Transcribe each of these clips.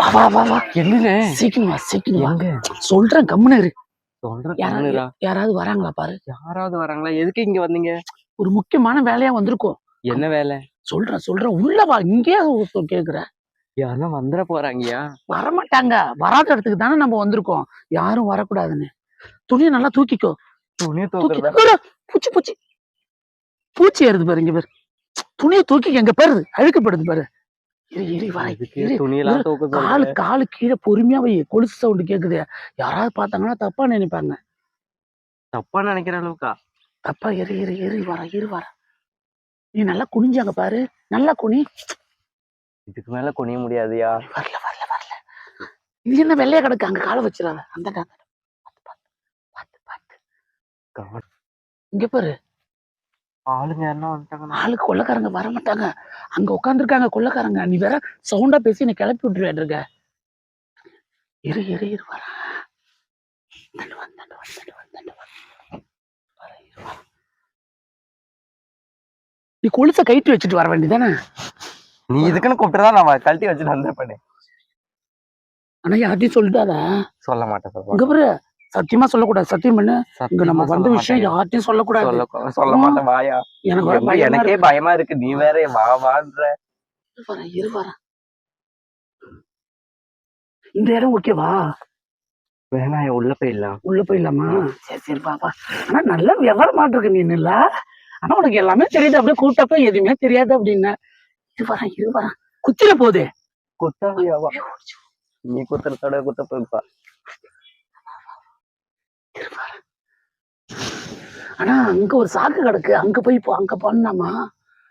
வா வா வா வா. என்னங்க? சீக்கிரம் வா சீக்கிரம் வா. எங்க? சொல்றேன் கம்முன்னு இரு. சொல்றேன் யாராவது வராங்களா பாரு. யாராவது வராங்களா? எதுக்கு இங்க வந்தீங்க? ஒரு முக்கியமான வேலையா வந்திருக்கோம். என்ன வேலை? சொல்றேன் சொல்றேன். உள்ள வா இங்கே கேக்குற. யாருன்னா வந்துட போறாங்கயா? வரமாட்டாங்க. வராத இடத்துக்கு தானே நம்ம வந்திருக்கோம். யாரும் வரக்கூடாதுன்னு. துணியை நல்லா தூக்கிக்கோ. துணியை தூக்கி பூச்சி பூச்சி. பூச்சி ஏறுது பாரு இங்க பாரு. துணியை தூக்கி எங்க பாரு அழுக்கப்படுது பாரு. காலு காலு கீழே பொறுமையா வை. கொலுசு சவுண்ட் கேக்குது. யாராவது பார்த்தாங்கன்னா தப்பா நினைப்பாங்க. தப்பா நினைக்கிற அளவுக்கா? தப்பா இரு இரு இரு வர இரு வர நீ நல்லா குனிஞ்சாங்க பாரு. நல்லா குனி. இதுக்கு மேல குனிய முடியாதுயா? வரல வரல வரல. இது என்ன வெள்ளையா கிடக்கு? அங்க காலை வச்சிடாத. அந்த பார்த்து பார்த்து பார்த்து God. இங்க பாரு. ஆளுங்க யாருன்னா வந்துட்டாங்கன்னா ஆளுக்கு கொள்ளக்காரங்க வர மாட்டாங்க அங்க உட்காந்துருக்காங்க கொள்ளக்காரங்க. நீ வேற சவுண்டா பேசி நீ கிளப்பி விட்டுருவேன் இருக்க இரு இரு இரு வர. நீ கொலுசை கைட்டு வச்சுட்டு வர வேண்டியதானே? நீ இதுக்குன்னு கூப்பிட்டுதான் நான் கழட்டி வச்சுட்டு வந்திருப்பேனே ஆனா யார்ட்டையும் சொல்லிட்டாத சொல்ல மாட்டேன். இங்க பாரு. சத்தியமா சொல்லக்கூடாது. சத்தியம் பண்ணு இங்க நம்ம வந்த விஷயம். யார்ட்டையும் சொல்லக்கூடாது. சொல்ல சொல்ல மாட்டேன் வாயா. எனக்கு எனக்கு- பயமா இருக்கு. நீ வேற வா வான்ற. இரு இந்த இடம் ஓகேவா வேணா உள்ள போயிடலாம். உள்ள போயிடலாமா? சரி சரி பாப்பா ஆனா நல்ல விவரமா இருக்கு நீ இல்ல ஆனா உனக்கு எல்லாமே தெரியுது. அப்படியே கூட்டப்ப எதுவுமே தெரியாது அப்படின்னு. இது வரேன் இது வரேன் குத்திர போகுது குத்தாவியாவா நீ குத்துறதோட குத்த போய்ப்பா ஆனா அங்க ஒரு சாக்கு கிடக்கு. அங்க போய் போ அங்க பண்ணலாமா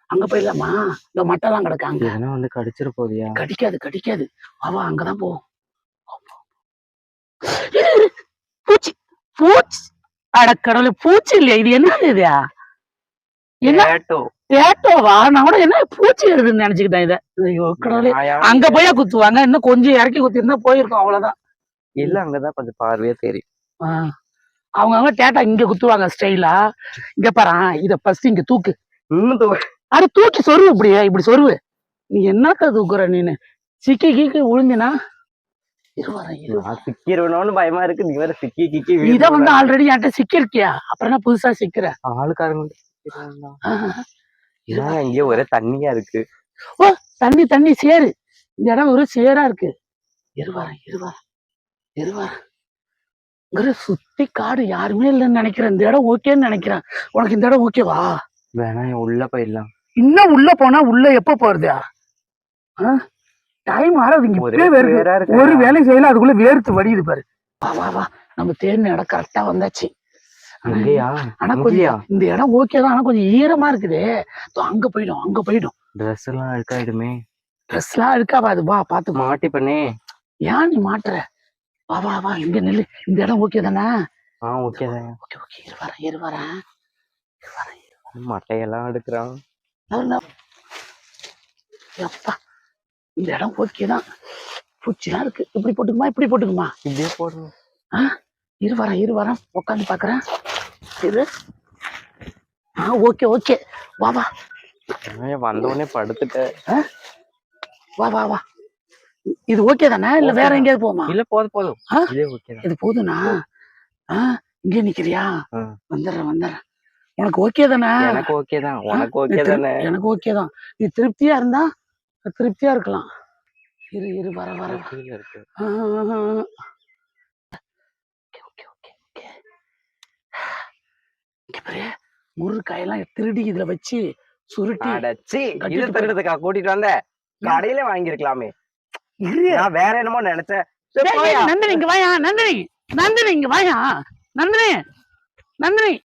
அங்க போயிடலாமா? இந்த மட்டெல்லாம் கிடக்கு அங்க. வந்து கடிச்சிட போதியா கடிக்காது கடிக்காது. அவா அங்கதான் போ. இரு, இரு. பூச்சி பூச்சி. அட கடவுளே பூச்சி இல்லையா? இது என்னது இது? என்ன? ஏட்டோ. ஏட்டோவா? நான் கூட என்ன பூச்சி இருக்குன்னு நினைச்சுக்கிட்டேன் இதை. கடவுளே. அங்க போய் குத்துவாங்க. இன்னும் கொஞ்சம் இறக்கி குத்திருந்தா போயிருக்கோம் அவ்வளவுதான். இல்ல அங்கதான் கொஞ்சம் பார்வையா தெரியும். அவங்க அவங்க டேட்டா இங்க குத்துவாங்க ஸ்டைலா இங்க பாரு இத ஃபர்ஸ்ட் இங்க தூக்கு. இன்னும் தூ- அட தூக்கி சொருவு இப்படியே இப்படி சொருவு. நீ என்னத்த தூக்குற நீனு? சிக்கி கீக்கி விழுந்தினா? சிக்கிருவனோன்னு பயமா இருக்கு. நீ வேற சிக்கி கிக்கி நீ தான் வந்து ஆல்ரெடி என்கிட்ட சிக்கிருக்கியா அப்புறம் என்ன புதுசா சிக்கிற? ஆளுக்காரங்க இங்கே ஒரே தண்ணியா இருக்கு. தண்ணி தண்ணி சேரு. இந்த இடம் ஒரு சேரா இருக்கு. இங்க சுத்தி காடு யாருமே இல்லைன்னு நினைக்கிறேன். இந்த இடம் ஓகேன்னு நினைக்கிறேன். உனக்கு இந்த இடம் ஓகேவா? வேணா உள்ள போயிடலாம். இன்னும் உள்ள போனா உள்ள எப்ப போறது டைம் ஆறது. இங்க ஒரே இருக்கு. வேலை செய்யல அதுக்குள்ள வேர்த்து வடியுது பாரு. வா வா வா. நம்ம தேர்ந்த இடம் கரெக்டா வந்தாச்சு. ஆனா கொஞ்சம் இந்த இடம் ஓகே தான். ஆனா கொஞ்சம் ஈரமா இருக்குது. அங்க போயிடும் அங்க போயிடும். ட்ரெஸ் எல்லாம் அழுக்காயிடுமே. ட்ரெஸ் எல்லாம் இருக்காவா அது வா பாத்து மாட்டி பண்ணே. ஏன் நீ மாட்டுற? வா வா வா இங்க நில்லு. இந்த இடம் ஓகே தானே? ஆ ஓகே தான் ஓகே ஓகே இரு வரேன் இரு வரேன். இரு வரேன், இரு மட்டையெல்லாம் எடுக்கிறான் அப்பா இந்த இடம் ஓகே தான். பூச்சிலாம் இருக்கு. இப்படி போட்டுக்குமா இப்படி போட்டுக்குமா? இப்படியே போடணும் இரு வரேன் இரு வரேன். உட்காந்து பாக்குறேன். இரு. ஆ ஓகே ஓகே வா வா. நான் வந்த உடனே படுத்துட்டேன் வா வா வா. இது ஓகே தானே? இல்ல வேற. எங்கேயாவது போமா இல்ல போதும் போதும்? இதே போதும்னா? இங்கே நிக்கிறியா. வந்துடுறேன் வந்துடுறேன். உனக்கு ஓகே தானே? எனக்கு ஓகே தான். உனக்கு ஓகே தானே? எனக்கு ஓகே தான். நீ திருப்தியா இருந்தா திருப்தியா இருக்கலாம். இரு இரு வர வர. இருக்கு. முருங்காயெல்லாம் திருடி இதுல வச்சு சுருட்டி அடச்சி திருடுறதுக்கா? கூட்டிட்டு வந்த கடையில வாங்கிருக்கலாமே நான் வேற என்னமோ நினைச்சேன். நந்தினி இங்க வாயா நந்தினி. நந்தினி இங்க வாயா. நந்தினி நந்தினி.